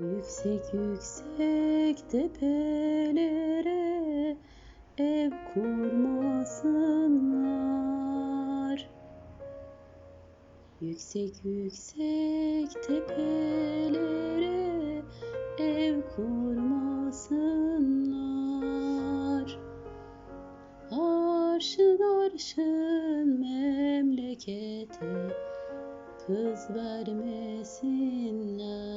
Yüksek yüksek tepelere ev kurmasınlar. Yüksek yüksek tepelere ev kurmasınlar. Arşın arşın memlekete kız vermesinler.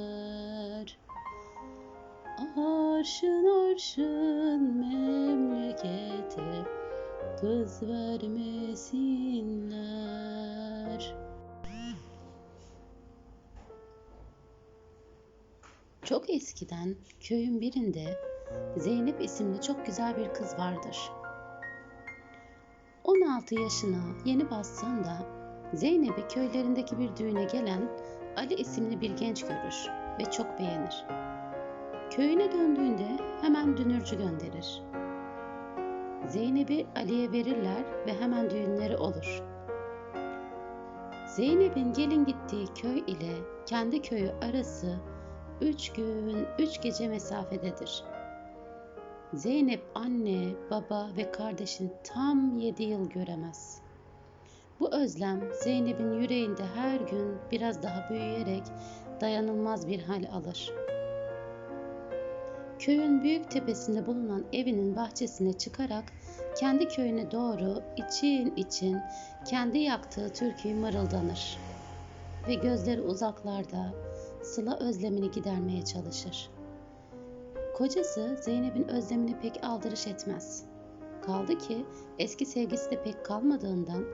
Arşın arşın memlekete kız vermesinler. Çok eskiden köyün birinde Zeynep isimli çok güzel bir kız vardır. 16 yaşına yeni bastığında Zeynep'i köylerindeki bir düğüne gelen Ali isimli bir genç görür ve çok beğenir. Köyüne döndüğünde hemen dünürcü gönderir. Zeynep'i Ali'ye verirler ve hemen düğünleri olur. Zeynep'in gelin gittiği köy ile kendi köyü arası üç gün, üç gece mesafededir. Zeynep anne, baba ve kardeşini tam yedi yıl göremez. Bu özlem Zeynep'in yüreğinde her gün biraz daha büyüyerek dayanılmaz bir hal alır. Köyün büyük tepesinde bulunan evinin bahçesine çıkarak kendi köyüne doğru için için kendi yaktığı türküyü mırıldanır ve gözleri uzaklarda Sıla özlemini gidermeye çalışır. Kocası Zeynep'in özlemini pek aldırış etmez. Kaldı ki eski sevgisi de pek kalmadığından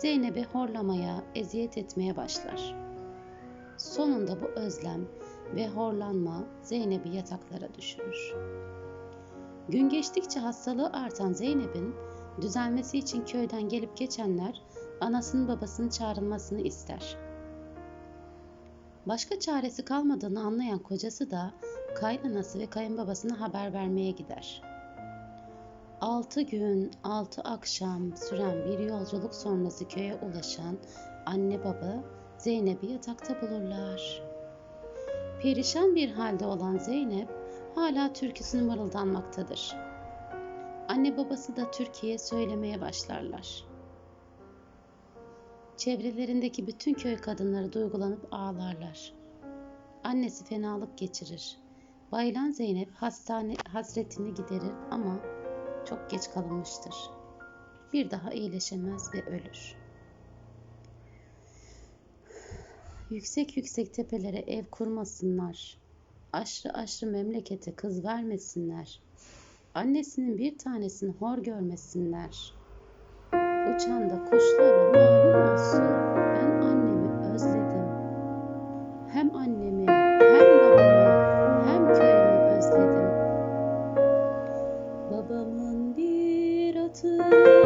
Zeynep'i horlamaya, eziyet etmeye başlar. Sonunda bu özlem ve horlanma Zeynep'i yataklara düşürür. Gün geçtikçe hastalığı artan Zeynep'in düzelmesi için köyden gelip geçenler anasının babasının çağrılmasını ister. Başka çaresi kalmadığını anlayan kocası da kaynanası ve kayınbabasına haber vermeye gider. Altı gün, altı akşam süren bir yolculuk sonrası köye ulaşan anne baba Zeynep'i yatakta bulurlar. Perişan bir halde olan Zeynep hala türküsünü mırıldanmaktadır. Anne babası da Türkiye'ye söylemeye başlarlar. Çevrelerindeki bütün köy kadınları duygulanıp ağlarlar. Annesi fenalık geçirir. Bayılan Zeynep hastane hasretini giderir ama çok geç kalınmıştır. Bir daha iyileşemez ve ölür. Yüksek yüksek tepelere ev kurmasınlar. Aşrı aşrı memlekete kız vermesinler. Annesinin bir tanesini hor görmesinler. Uçan da kuşlara malum olsun. Ben annemi özledim. Hem annemi hem babamı hem köyümü özledim. Babamın bir atı